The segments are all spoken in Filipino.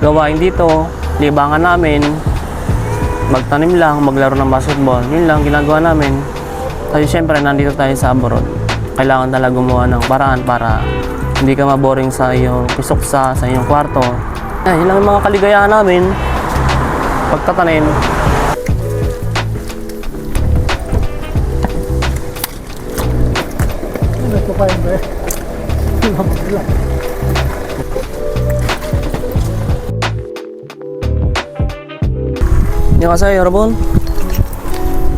gawain dito, libangan namin, magtanim lang, maglaro ng basketball. Yun lang ginagawa namin. Kasi syempre, nandito tayo sa abroad. Kailangan talaga gumawa ng paraan para hindi ka maboring sa iyong pisoksa, sa iyong kwarto. Yan, yun lang yung mga kaligayahan namin. Pagtatanim. Ano ba? Mabula. Yung kasi, Rabon,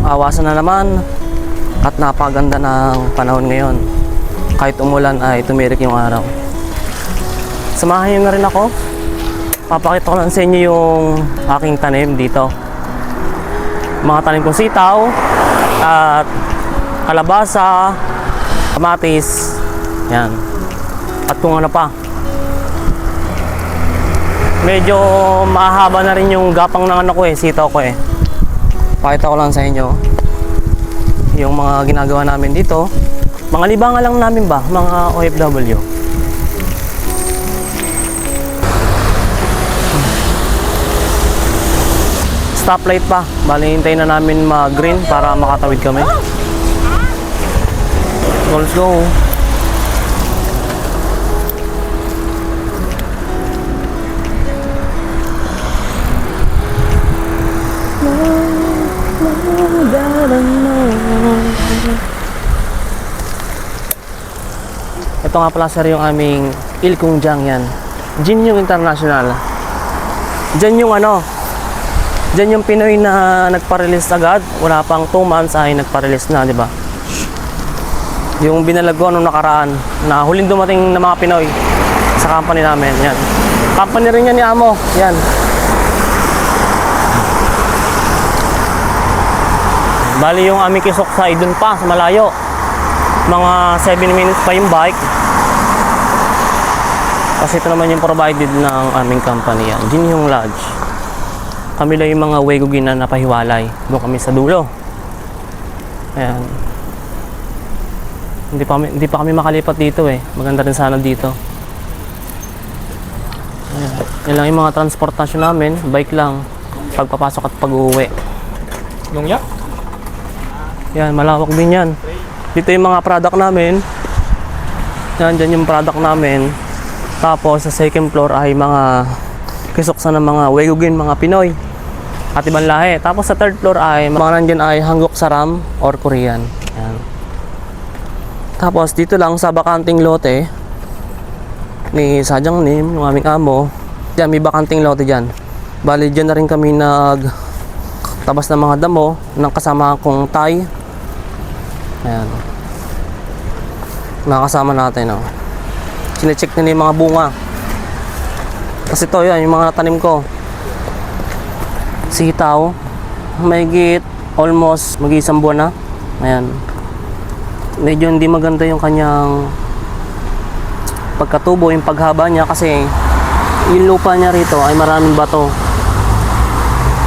awasan na naman at napaganda ng panahon ngayon. Kahit umulan ay tumirik yung araw. Samahan niyo na rin ako. Papakita ko lang sa inyo yung aking tanim dito. Mga tanim kong sitaw at kalabasa, kamatis, yan. At kung ano pa. Medyo mahaba na rin yung gapang ng ano ko eh, sitaw ko eh. Pakita ko lang sa inyo yung mga ginagawa namin dito. Mga libangan lang namin ba, mga OFW. Stoplight pa. Bali, na namin mag-green para makatawid kami. Let's go. Ito nga pala sir yung aming Ilkung Jang yan. Jin yung international. Diyan yung ano, Diyan yung Pinoy na nagpa-release agad. Wala pang 2 months ay nagpa-release na, di ba? Yung binalago nung nakaraan na huling dumating na mga Pinoy sa company namin. Yan. Company rin yan ni Amo. Yan. Bali yung aming kisok sa idun pa, sa malayo. Mga 7 minutes pa yung bike. Kasi ito naman yung provided ng aming company yan. Jin yung lodge. Kami lang yung mga wegugin na napahiwalay. Doon kami sa dulo. Ayan. Hindi pa, kami, hindi pa kami makalipat dito eh. Maganda rin sana dito. Ayan. Yan lang yung mga transportasyon namin. Bike lang. Pagpapasok at pag-uwi. Nung yak? Yan, malawak din yan. Dito yung mga product namin. Yan, dyan yung product namin. Tapos sa second floor ay mga kisoksa ng mga wegugin, mga Pinoy. At ibang lahi. Tapos sa third floor ay mga nandyan ay Hanguk Saram or Korean. Yan. Tapos dito lang sa bakanting lote ni Sajang Nim, yung aming amo. Yan, may bakanting lote dyan. Bali, dyan na rin kami nag tabas ng mga damo ng kasama kong Thai. Ayan. Mga kasama natin, oh. Sine-check nila yung mga bunga. Kasi to, yan, yung mga natanim ko. Sitaw. Mahigit almost mag-isang buwan na. Ayan. Medyo hindi maganda yung kanyang pagkatubo, yung paghaba niya kasi yung lupa niya rito ay maraming bato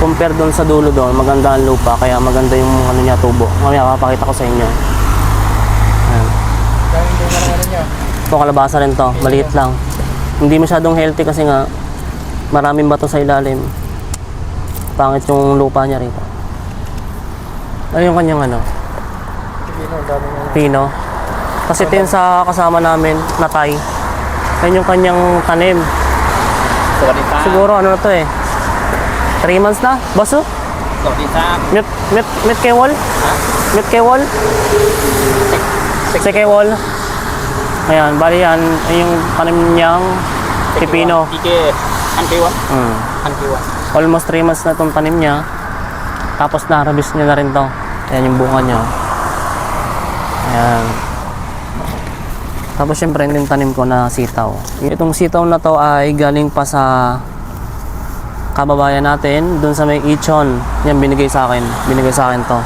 compare doon sa dulo doon maganda ang lupa kaya maganda yung ano niya tubo. Mamaya papakita ko sa inyo. Ayan. Ito kalabasa rin to. Maliit lang. Hindi masyadong healthy kasi nga maraming bato sa ilalim. Pangit yung lupa niya rito. Ano ayun kanyang ano? Pino. Kasi ito yung sa kasama namin natay ayun yung kanyang tanim. Siguro ano na to eh. 3 months na, boss? oh? So, di sa Mute, mute, mute kay wall? Mute kay wall? Check kay wall? Ayan, bali yan, yung tanim niyang pipino. DK, Ankiwan. Mm. Ankiwan. Almost 3 months na tong tanim niya. Tapos na-harvest niya na rin to. Ayan yung bunga niya. Ayan. Tapos syempre yung tanim ko na sitaw. Itong sitaw na to ay galing pa sa kababayan natin dun sa may Ichon. Yan binigay sa akin. Binigay sa akin to.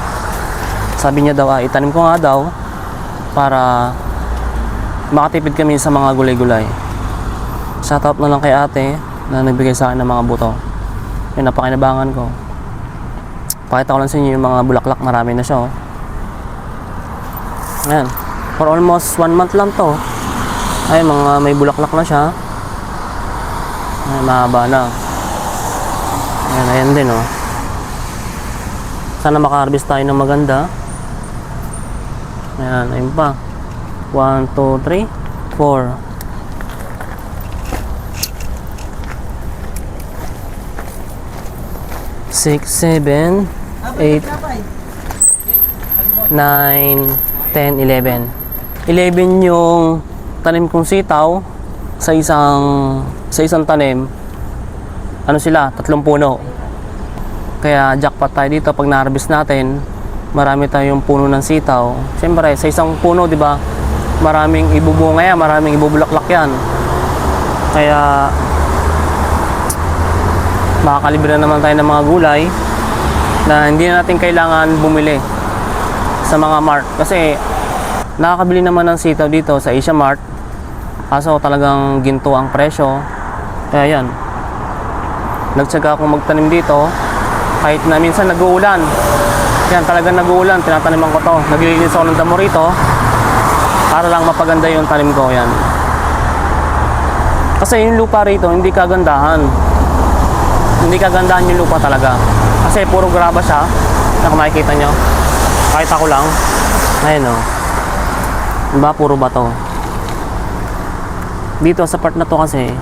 Sabi niya daw ay itanim ko nga daw para makatipid kami sa mga gulay-gulay. Shoutout na lang kay ate na nagbigay sa akin ng mga buto. Yun, napakinabangan ko. Pakita ko lang sa inyo yung mga bulaklak. Marami na siya, oh. Ayan. For almost one month lang to. Ay, mga may bulaklak na siya. Ay, mahaba na. Ayan, ayan din oh. Sana makaharvest tayo ng maganda. Ayan, ayun pa. 1, 2, 3, 4. Six, seven, eight, nine, ten, eleven. Eleven yung tanim kong sitaw sa isang sa isang tanim. Ano sila? Tatlong puno. Kaya jackpot tayo dito pag na-harvest natin. Marami tayong puno ng sitaw. Siyempre, sa isang puno, di ba? Maraming ibubunga yan, maraming ibubulaklak yan. Kaya makakalibre na naman tayo ng mga gulay na hindi na natin kailangan bumili sa mga mart. Kasi nakakabili naman ng sitaw dito sa Asia Mart. Kaso talagang ginto ang presyo. Kaya yan. Nagtsaga akong magtanim dito. Kahit na minsan nag-uulan. Yan talagang nag-uulan. Tinataniman ko to. Naglilinis ako ng damo rito. Para lang mapaganda yung tanim ko. Yan. Kasi yung lupa rito hindi kagandahan. Hindi kagandahan yung lupa talaga. Kasi puro graba siya. Na makikita nyo. Kahit ako lang. Ayun o. Diba? Puro bato. Dito sa part na to kasi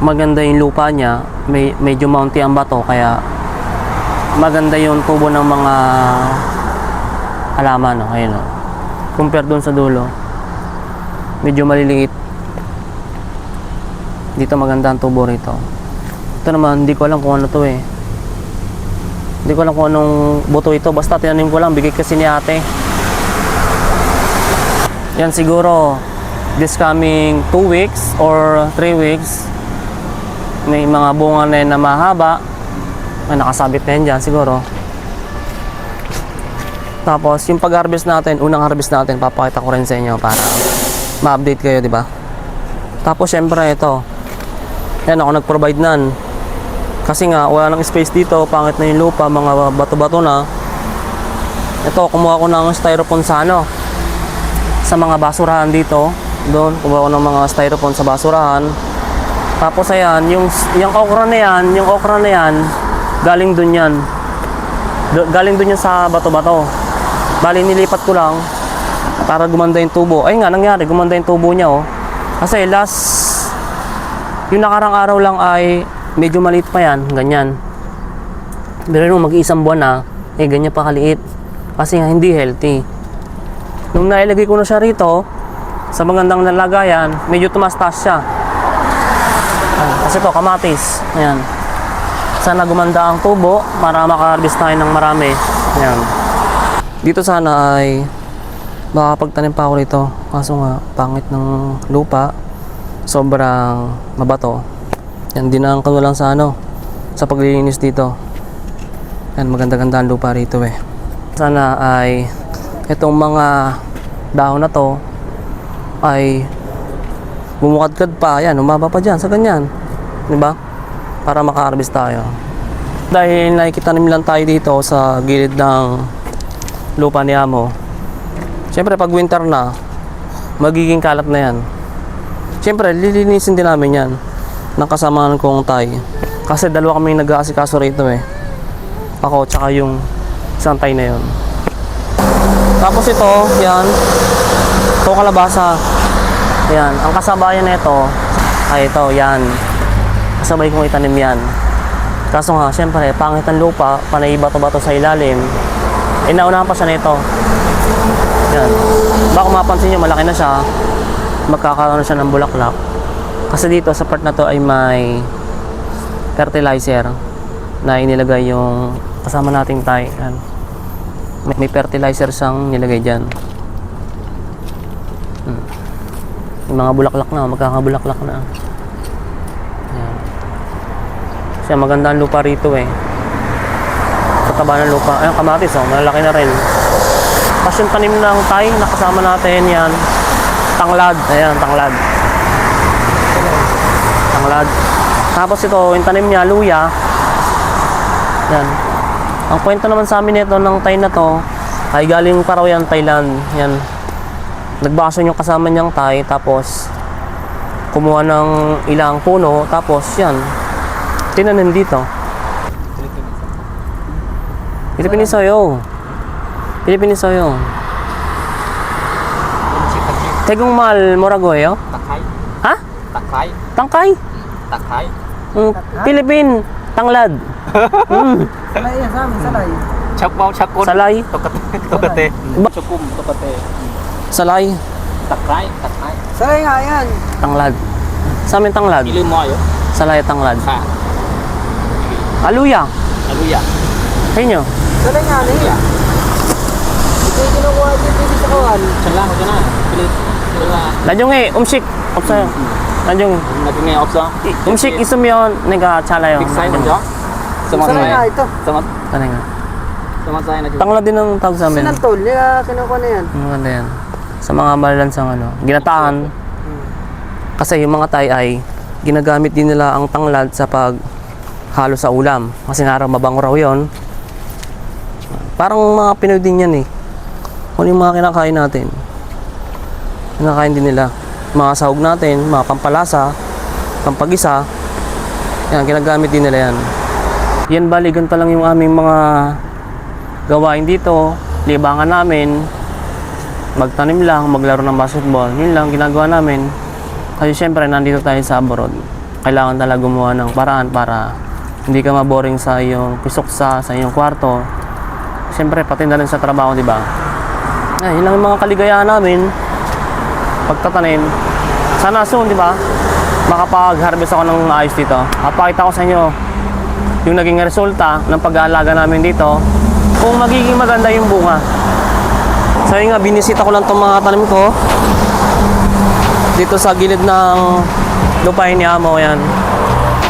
maganda yung lupa niya. May, medyo mounty ang bato. Kaya maganda yung tubo ng mga halaman. No? Ayun o. Compare dun sa dulo. Medyo maliliit. Dito maganda ang tubo rito. Ito naman, hindi ko alam kung ano to eh. Hindi ko alam kung anong buto ito. Basta tinanim ko lang, bigay kasi ni ate. Yan siguro, this coming 2 weeks or 3 weeks, may mga bunga na yun na mahaba. May nakasabit na yan dyan siguro. Tapos, yung pag-harvest natin, unang harvest natin, papakita ko rin sa inyo para ma-update kayo, di ba? Tapos, syempre, ito. Yan, ako nag-provide nan. Kasi nga, wala nang space dito, pangit na yung lupa, mga bato-bato na. Ito, kumuha ko ng styrofoam sa ano, sa mga basurahan dito. Doon, kumuha ko ng mga styrofoam sa basurahan. Tapos ayan, yung, yung okra na yan, yung okra na yan, galing dun yan. Do- galing dun yan sa bato-bato. Bali, nilipat ko lang para gumanda yung tubo. Ay nga, nangyari, gumanda yung tubo niya oh. Kasi last yung nakarang araw lang ay medyo maliit pa yan, ganyan. Pero nung mag-iisang buwan na, eh ganyan pa kaliit. Kasi nga hindi healthy. Nung nailagay ko na siya rito, sa magandang nalagayan, medyo tumastas siya. Ayan, kasi to, kamatis. Ayan. Sana gumanda ang tubo para makaharvest tayo ng marami. Ayan. Dito sana ay makakapagtanim pa ako rito. Kaso nga, pangit ng lupa sobrang mabato. Yan, dinaan ko lang sa ano, sa paglilinis dito. Yan, maganda-ganda ang lupa rito eh. Sana ay itong mga dahon na to ay bumukadkad pa. Yan, umaba pa dyan sa ganyan. Di ba? Para maka-harvest tayo. Dahil nakikita namin lang tayo dito sa gilid ng lupa ni Amo. Siyempre, pag winter na, magiging kalat na yan. Siyempre, lilinisin din namin yan ng kasamaan kong tay. Kasi dalawa kami nag-aasikaso rito eh. Ako, tsaka yung isang tay na yun. Tapos ito, yan. Ito kalabasa. Yan. Ang kasabayan na ito, ay ito, yan. Kasabay kong itanim yan. Kaso nga, siyempre, pangit ang lupa, panay bato-bato sa ilalim. Eh, naunahan pa siya nito. Yan. Baka mapansin nyo, malaki na siya magkakaroon siya ng bulaklak. Kasi dito sa part na to ay may fertilizer na inilagay yung kasama nating tay. Yan. May, may fertilizer siyang nilagay dyan. Hmm. Yung mga bulaklak na, magkakabulaklak na. Yan. Kasi maganda ang lupa rito eh. Kataba ng lupa. Ayun, kamatis oh, malalaki na rin. Tapos yung tanim ng tay, nakasama natin yan. Tanglad. Ayan, tanglad. Tanglad. Tapos ito, yung tanim niya, luya. Yan. Ang kwento naman sa amin nito ng Thai na to, ay galing pa raw yan Thailand. Yan. Nagbakasyon yung kasama niyang Thai, tapos kumuha ng ilang puno, tapos yan, tinanim dito. Pilipinis Soyo. Pilipinis Soyo. Tegong mal moragoyo? Takay. Ha? Takay. Tangkay? Takay. Mm, Pilipin, tanglad. mm, Salay yan sa amin, salay. Chakbaw, chakon. salay, Tokate. Tokate. Chukum, tokate. salay, Takay. Takay. Salay nga yan. tanglad. Sa amin tanglad, Ili mo ayo. salay tanglad. Ha. Aluya, Aluya. sa inyo. Salay nga ano Aluya. Ito yung kinukuha dito dito sa kawan. Chanlang ko dyan na. Pilit. Najong eh, umsik. Opsa. Najong. Naging ngayon opso. Umsik isum yon, nega chala yon. Big size mo dyan. Sumat Salay nga ito. Sumat. Tanay nga. Sumat saya na dyan. Tanglad din ang tawag sa amin. Sinantol, nila kinukuha na yan. Ang Maganda yan. Sa mga malalansang ano, ginataan. Kasi yung mga tay ay ginagamit din nila ang tanglad sa pag halo sa ulam. Kasi nga raw mabango raw yun. Parang mga Pinoy din yan eh. Kung yung mga kinakain natin. Kinakain din nila. Mga sahog natin, mga pampalasa, pampagisa. Yan, ginagamit din nila yan. Yan bali, ganito lang yung aming mga gawain dito. Libangan namin. Magtanim lang, maglaro ng basketball. Yun lang ginagawa namin. Kasi syempre, nandito tayo sa abroad. Kailangan talaga gumawa ng paraan para hindi ka maboring sa iyong pisoksa, sa iyong kwarto. Syempre, pati na rin sa trabaho, di ba? Ay, yun mga kaligayahan namin. Pagtatanim. Sana soon, di ba? Makapag-harvest ako ng ayos dito. Papakita ko sa inyo yung naging resulta ng pag-aalaga namin dito. Kung magiging maganda yung bunga. So nga, binisita ko lang itong mga tanim ko. Dito sa gilid ng lupain ni Amo, yan.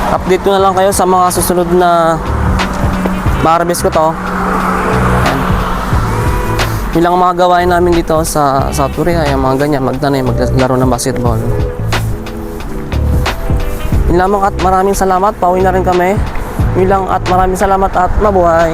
Update ko na lang kayo sa mga susunod na ma-harvest ko to. Yun lang ang mga gawain namin dito sa sa Turia, yung mga ganyan, magtanay, maglaro ng basketball. Yun lamang at maraming salamat, pauwi na rin kami. Yun lang at maraming salamat at mabuhay.